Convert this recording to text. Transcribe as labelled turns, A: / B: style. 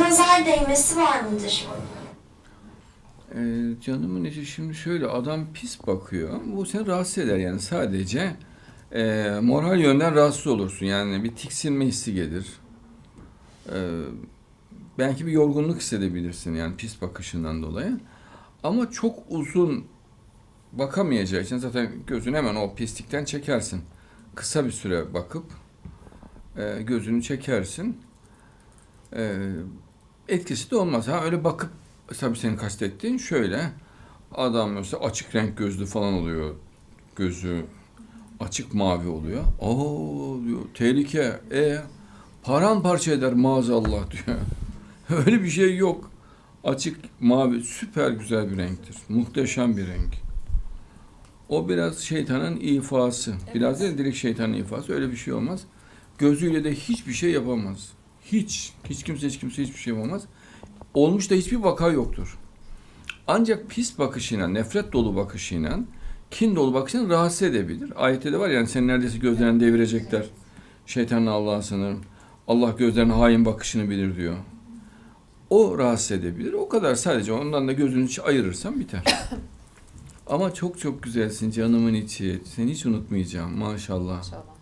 A: nazar değmesi var mıdır?
B: Ee, canımın içi şimdi şöyle adam pis bakıyor. Bu seni rahatsız eder yani sadece e, moral yönden rahatsız olursun. Yani bir tiksinme hissi gelir. Ee, belki bir yorgunluk hissedebilirsin yani pis bakışından dolayı. Ama çok uzun bakamayacağı için zaten gözünü hemen o pislikten çekersin. Kısa bir süre bakıp e, gözünü çekersin. E, etkisi de olmaz. Ha öyle bakıp tabii senin kastettiğin şöyle adam mesela açık renk gözlü falan oluyor. Gözü açık mavi oluyor. Oo diyor tehlike. E paramparça eder maazallah diyor. öyle bir şey yok. Açık mavi süper güzel bir renktir. Muhteşem bir renk. O biraz şeytanın ifası. Biraz da direkt şeytanın ifası. Öyle bir şey olmaz. Gözüyle de hiçbir şey yapamaz. Hiç. Hiç kimse hiç kimse hiçbir şey yapamaz. Olmuş da hiçbir vaka yoktur. Ancak pis bakışıyla, nefret dolu bakışıyla, kin dolu bakışıyla rahatsız edebilir. Ayette de var yani sen neredeyse gözlerini devirecekler. Şeytanla Allah'a sınırım. Allah gözlerinin hain bakışını bilir diyor. O rahatsız edebilir. O kadar sadece ondan da gözünü hiç ayırırsan biter. Ama çok çok güzelsin canımın içi. Seni hiç unutmayacağım maşallah.
C: İnşallah.